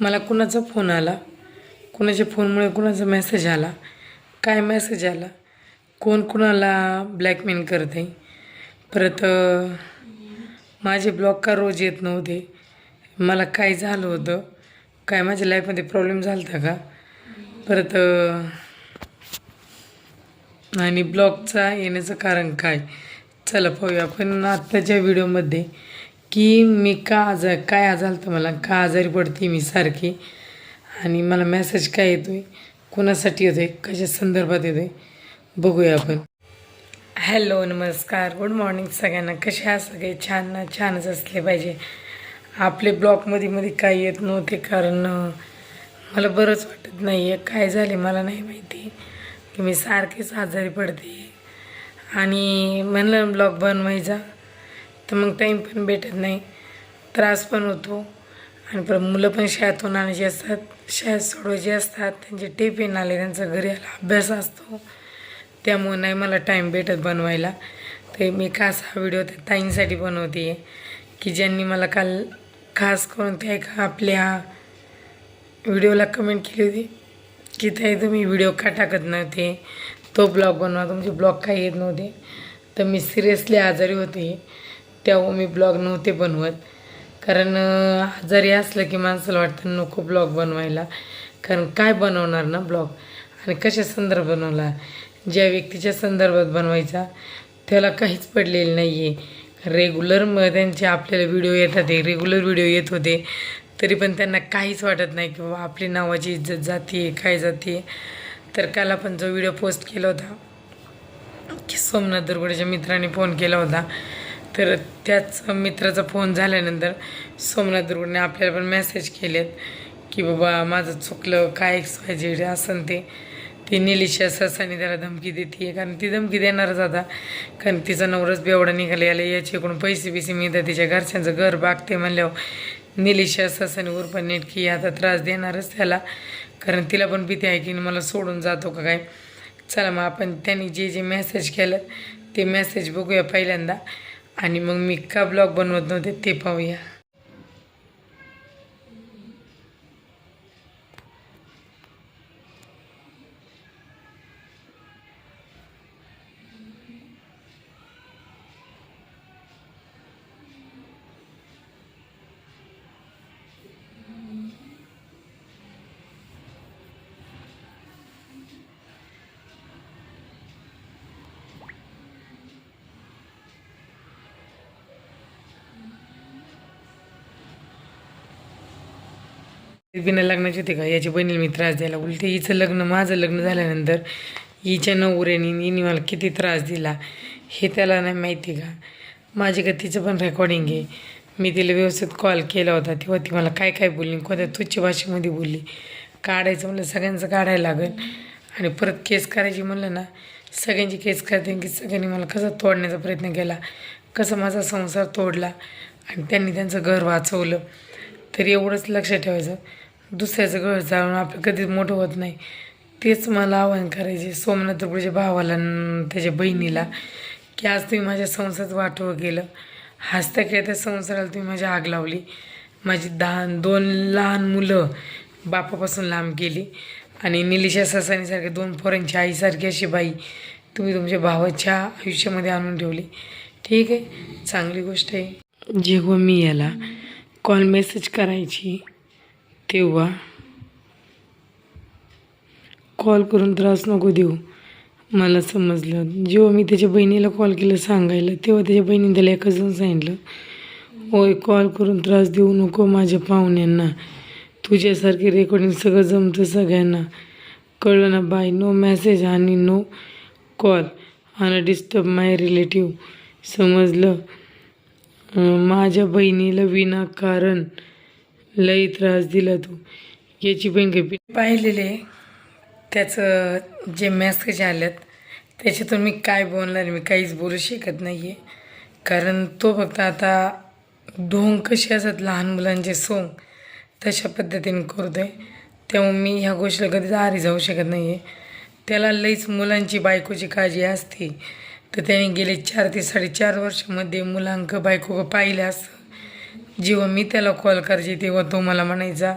मला कुणाचा फोन आला? कुणाच्या फोनमुळे कुणाचा मेसेज आला? काय मेसेज आला? कोण कुणाला ब्लॅकमेल करते? परत माझे ब्लॉग का रोज येत नव्हते? मला काय झालं होतं? काय माझ्या लाईफमध्ये प्रॉब्लेम झाला होता का? परत आणि ब्लॉगचा येण्याचं कारण काय? चला पाहूया. आपण आत्ताच्या व्हिडिओमध्ये की मी का आजार काय आजार तर मला का आजारी पडते मी सारखी? आणि मला मेसेज काय येतो आहे कोणासाठी येतो आहे कशा संदर्भात येतो आहे बघूया आपण. हॅलो नमस्कार. गुड मॉर्निंग सगळ्यांना. कसे आहात सगळे? छान ना? छानच असले पाहिजे. आपले ब्लॉकमध्ये मध्ये काय येत नव्हते कारण मला बरंच वाटत नाही आहे काय झाले मला नाही माहिती. की मी सारखेच आजारी पडते. आणि म्हणलं ब्लॉग बनवायचा तर मग टाईम पण भेटत नाही. त्रास पण होतो. आणि परत मुलं पण शाळेतून आणायची असतात शाळेत सोडवायची असतात त्यांचे टिफिन आले त्यांचा घरी आला अभ्यास असतो. त्यामुळे नाही मला टाईम भेटत बनवायला. ते मी खास हा व्हिडिओ त्या ताईंसाठी बनवते. आहे की ज्यांनी मला काल खास करून त्या एका आपल्या व्हिडिओला कमेंट केली होती. की ताई तुम्ही व्हिडिओ का टाकत नव्हते? तो ब्लॉग बनवा तुमचे ब्लॉग काही येत नव्हते. तर मी सिरियसली आजारी होते. तेव्हा मी ब्लॉग नव्हते बनवत. कारण आजारी असलं की माणसाला वाटतं नको ब्लॉग बनवायला. कारण काय बनवणार ना ब्लॉग? आणि कशा संदर्भ बनवला? ज्या व्यक्तीच्या संदर्भात बनवायचा त्याला काहीच पडलेलं नाही आहे रेग्युलर मग त्यांचे आपल्याला व्हिडिओ येतात आहे रेग्युलर व्हिडिओ येत होते. तरी पण त्यांना काहीच वाटत नाही की बाबा आपली नावाची इज्जत जाते काय जाते तर काल आपण जो व्हिडिओ पोस्ट केला होता की सोमनाथ दुर्गुडेच्या मित्राने फोन केला होता. तर त्याच मित्राचा फोन झाल्यानंतर सोमनाथ दुर्गुडेने आपल्याला पण मेसेज केलेत की बाबा माझं चुकलं काय एक्स वाय झेड असं ते. ती निलिशा ससाने त्याला धमकी देते कारण ती धमकी देणारच आता. कारण तिचा नवरच बेवडा निघाला याला याच्याकडून पैसे बिसे मिळतात तिच्या घरच्यांचं घर बागते म्हणल्यावर निलिशा ससाने उर्फ नेटकी आता त्रास देणारच त्याला कारण तिला पण भीती आहे की मला सोडून जातो का काय? चला मग आपण त्यांनी जे जे मेसेज केलं ते मेसेज बघूया पहिल्यांदा. आणि मग मी का ब्लॉग बनवत नव्हते ते पाहूया. बिना लग्नाची होती का? याची बहिणीला मी त्रास द्यायला उलटे हिचं लग्न माझं लग्न झाल्यानंतर हिच्या नवऱ्याने हिने मला किती त्रास दिला हे त्याला नाही माहिती का? माझी का तिचं पण रेकॉर्डिंग आहे. मी तिला व्यवस्थित कॉल केला होता तेव्हा ती मला काय काय बोलली? कोणत्या तुच्छ भाषेमध्ये बोलली? काढायचं म्हणलं सगळ्यांचं काढायला लागेल. आणि परत केस करायची म्हणलं ना सगळ्यांची केस करते की सगळ्यांनी मला कसं तोडण्याचा प्रयत्न केला. कसं माझा संसार तोडला आणि त्यांनी त्यांचं घर वाचवलं. तर एवढंच लक्षात ठेवायचं. दुसऱ्याचं घर जाळून आपलं कधीच मोठं होत नाही. तेच मला आवाहन करायचे सोमनाथ तुकडीच्या भावाला त्याच्या बहिणीला की आज तुम्ही माझ्या संसारात वाटवं केलं. हसता खेळता संसाराला तुम्ही माझी आग लावली. माझी दहा दोन लहान मुलं बापापासून लांब केली आणि निलिशा ससानीसारख्या दोन पोरांची आईसारखी अशी बाई तुम्ही तुमच्या भावाच्या आयुष्यामध्ये आणून ठेवली. ठीक आहे चांगली गोष्ट आहे. जेव्हा मी याला कॉल मेसेज करायची तेव्हा कॉल करून त्रास नको देऊ. मला समजलं. जेव्हा मी त्याच्या बहिणीला कॉल केला सांगायला तेव्हा त्याच्या बहिणीने त्याला एकच जण सांगितलं होय कॉल करून त्रास देऊ नको माझ्या पाहुण्यांना. तुझ्यासारखे रेकॉर्डिंग सगळं जमतं सगळ्यांना. कळलं ना बाय नो मेसेज आणि नो कॉल आणि डिस्टर्ब माय रिलेटिव्ह समजलं. माझ्या बहिणीला विनाकारण लई त्रास दिला तू. याची बहीण काही पाहिलेले त्याचं जे मेसेज आल्यात त्याच्यातून मी काय बोलणार मी काहीच बोलू शकत नाही आहे कारण तो फक्त आता ढोंग कसे असतात लहान मुलांचे सोंग तशा पद्धतीने करतो आहे तेव्हा मी ह्या गोष्टीला कधीच आरी जाऊ शकत नाही आहे त्याला लईच मुलांची बायकोची काळजी असते. तर त्याने गेले चार ते साडेचार वर्षामध्ये मुलांक बायको पाहिलं असतं. जेव्हा मी त्याला कॉल करायचे तेव्हा तो मला म्हणायचा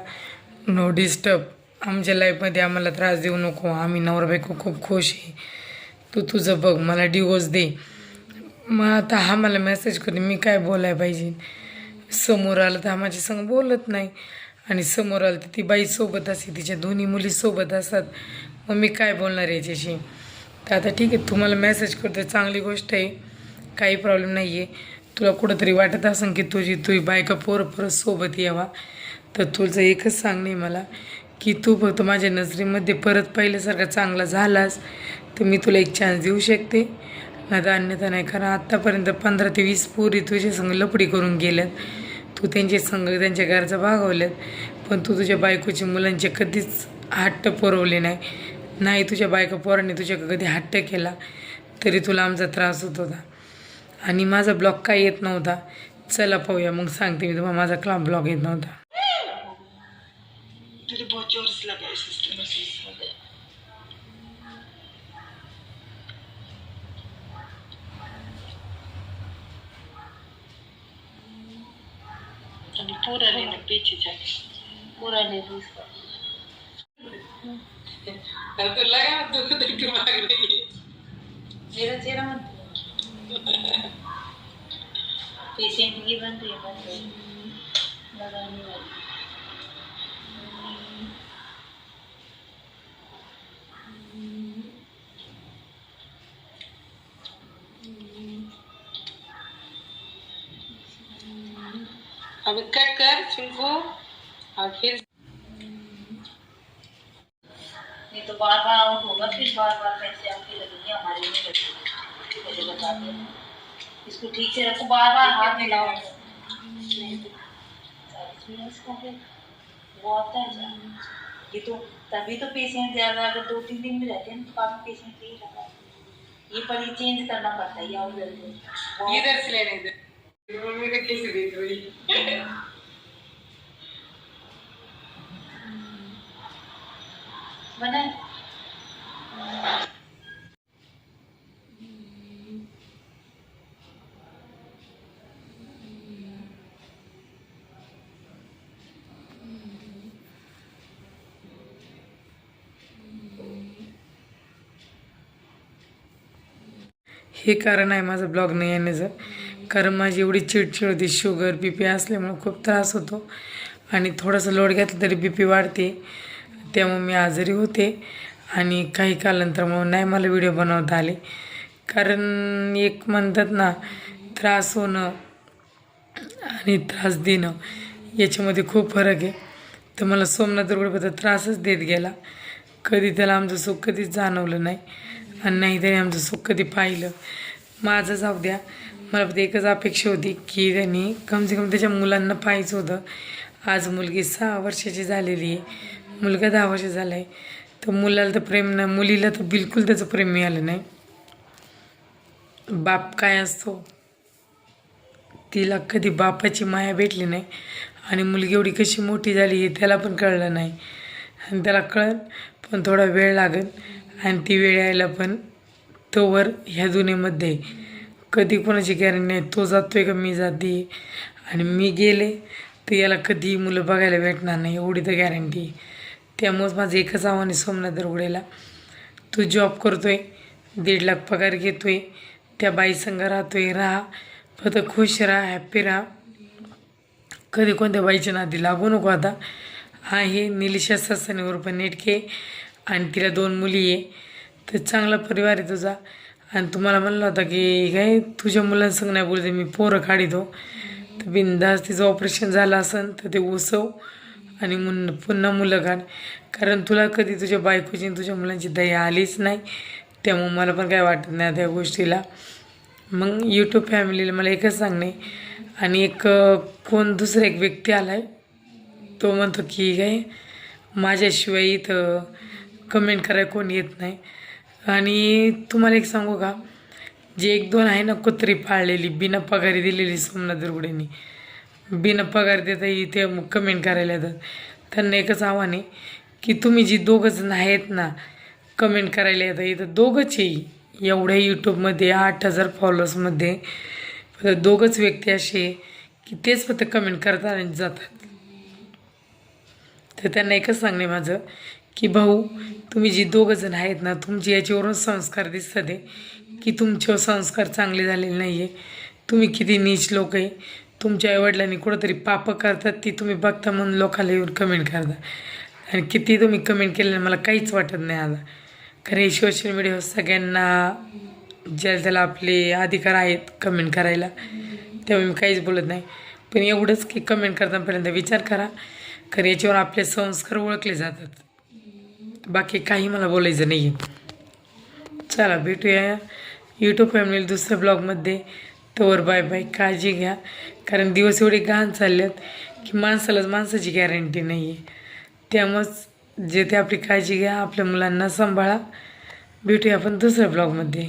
नो डिस्टर्ब आमच्या लाईफमध्ये आम्हाला त्रास देऊ नको. आम्ही नवरा बायको खूप खुश आहे. तू तुझं बघ मला डिवोर्स दे. मग आता हा मला मेसेज करते मी काय बोलाय पाहिजे? समोर आलं तर हा माझ्या संग बोलत नाही. आणि समोर आलं तर ती बाईसोबत असते तिच्या दोन्ही मुलीसोबत असतात. मग मी काय बोलणार याच्याशी? तर आता ठीक आहे तुम्हाला मेसेज करतो चांगली गोष्ट आहे. काही प्रॉब्लेम नाही आहे तुला कुठंतरी वाटत असेल की तुझी तुझी बायका पोरं परत सोबत यावा तर तुझं एकच सांगणे मला की तू फक्त माझ्या नजरेमध्ये परत पहिल्यासारखा चांगला झालास तर मी तुला एक चान्स देऊ शकते. नाही अन्यथा नाही कारण आत्तापर्यंत पंधरा ते वीस पोरी तुझ्या संग लपडी करून गेल्यात. तू त्यांचे संग त्यांच्या घरचा भागवल्यात पण तू तुझ्या बायकोची मुलांचे कधीच हट्ट पुरवले नाही. नाही तुझ्या बायका पोरांनी तुझ्या कधी हट्ट केला तरी तुला आमचा त्रास होत होता. आणि माझा ब्लॉग काय येत नव्हता. चला पाहूया मग सांगते मी तुम्हाला माझा क्लाब ब्लॉग येत नव्हता. तुझे बहुत पेशेंट की बन रही है लगाने वाली अभी कट कर चिंकू और फिर नहीं तो बार बार आउट होगा, फिर बार बार पैसे आपके लगेंगे, हमारे नहीं लगेंगे। पहले बता दे इसको ठीक से रखो बार बार हाथ मिलाओ। तो वो आता है ये तो तभी तो पेशेंट ज़्यादा अगर दो तीन दिन में रहते हैं तो काफ़ी पेशेंट यही रहता है। ये पर ये चेंज करना पड़ता है ये और जल्दी। इधर से लेने दे। मम्मी का कैसे देख रही बना हे कारण आहे माझं ब्लॉग नाही येण्याचं कारण माझी एवढी चिडचिड होती शुगर बी पी असल्यामुळं खूप त्रास होतो. आणि थोडंसं लोड घेतलं तरी बी पी वाढते. त्यामुळे मी आजारी होते. आणि काही कालांतरामुळं नाही मला व्हिडिओ बनवता आले. कारण एक म्हणतात ना त्रास होणं आणि त्रास देणं याच्यामध्ये खूप फरक आहे. तर मला सोमनाथ दुर्गडबद्दल त्रासच देत गेला. कधी त्याला आमचं सुख कधीच जाणवलं नाही. आणि नाही त्याने आमचं सुख कधी पाहिलं. माझं जाऊ द्या. मला फक्त एकच अपेक्षा होती की त्यांनी कमसे कम त्याच्या मुलांना पाहायचं होतं. आज मुलगी सहा वर्षाची झालेली आहे. मुलगा दहा वर्ष झाला आहे तर मुलाला तर प्रेम नाही. मुलीला तर बिलकुल त्याचं प्रेम मिळालं नाही. बाप काय असतो? तिला कधी बापाची माया भेटली नाही. आणि मुलगी एवढी कशी मोठी झाली हे त्याला पण कळलं नाही. आणि त्याला कळन पण थोडा वेळ लागेल. आणि ती वेळ यायला पण तोवर ह्या दुनियेमध्ये कधी कोणाची गॅरंटी नाही. तो जातोय का मी जाते? आणि मी गेले तर याला कधी मुलं बघायला भेटणार नाही एवढी तर गॅरंटी आहे त्यामुळंच माझं एकच आव्हान आहे सोमनाथ दरगुडेला तू जॉब करतोय दीड लाख पगार घेतोय त्या बाईसंग राहतोय राहा फक्त खुश राहा हॅप्पी राहा. कधी कोणत्या बाईच्या नादी लागू नको आता. आहे निलिशा ससानीवर पण नेटके आणि तिला दोन मुली आहे. तर चांगला परिवार आहे तुझा. आणि तुम्हाला म्हणलं होता की काय तुझ्या मुलांसंग नाही बोलते मी पोरं काढितो. तर बिंदास तिचं ऑपरेशन झालं असेल तर ते उसव आणि मुन पुन्हा मुलं काढ कारण तुला कधी तुझ्या बायकोची आणि तुझ्या मुलांची दया आलीच नाही. त्यामुळे मला पण काय वाटत नाही त्या गोष्टीला. मग यूट्यूब फॅमिलीला मला एकच सांगणे. आणि एक कोण दुसरा एक व्यक्ती आला आहे तो म्हणतो की काय माझ्याशिवाय इथं कमेंट करायला कोण येत नाही. आणि तुम्हाला एक सांगू का? जे एक दोन आहे ना कुत्री पाळलेली बिना पगारी दिलेली सोमनाथ दुर्गुडेंनी. बिना पगार देता इथे कमेंट करायला येतात. त्यांना एकच आव्हान आहे की तुम्ही जी दोघंजण आहेत ना कमेंट करायला येतात इथं दोघंच आहे. एवढ्या यूट्यूबमध्ये आठ हजार फॉलोअर्समध्ये फक्त दोघंच व्यक्ती असे की तेच फक्त कमेंट करतात आणि जातात. तर त्यांना एकच सांगणे माझं की भाऊ तुम्ही जी दोघंजण आहेत ना तुमचे याच्यावरून संस्कार दिसतात आहे की तुमच्यावर संस्कार चांगले झालेले नाही आहे तुम्ही किती नीच लोक आहे. तुमच्या आईवडिलांनी कुठंतरी पापं करतात ती तुम्ही बघता म्हणून लोकांना येऊन कमेंट करता. आणि किती तुम्ही कमेंट केले मला काहीच वाटत नाही आता. कारण हे सोशल मीडियावर सगळ्यांना ज्याला त्याला आपले अधिकार आहेत कमेंट करायला तेव्हा मी काहीच बोलत नाही. पण एवढंच की कमेंट करतापर्यंत विचार करा. कारण याच्यावर आपले संस्कार ओळखले जातात. बाकी काही मला बोलायचं नाही आहे चला भेटूया यूट्यूब फॅमिली दुसऱ्या ब्लॉगमध्ये तोवर बाय बाय काळजी घ्या. कारण दिवस एवढे घाण आहेत की माणसालाच माणसाची गॅरंटी नाही आहे त्यामुळंच जे ते आपली काळजी घ्या आपल्या मुलांना सांभाळा. भेटूया आपण दुसऱ्या ब्लॉगमध्ये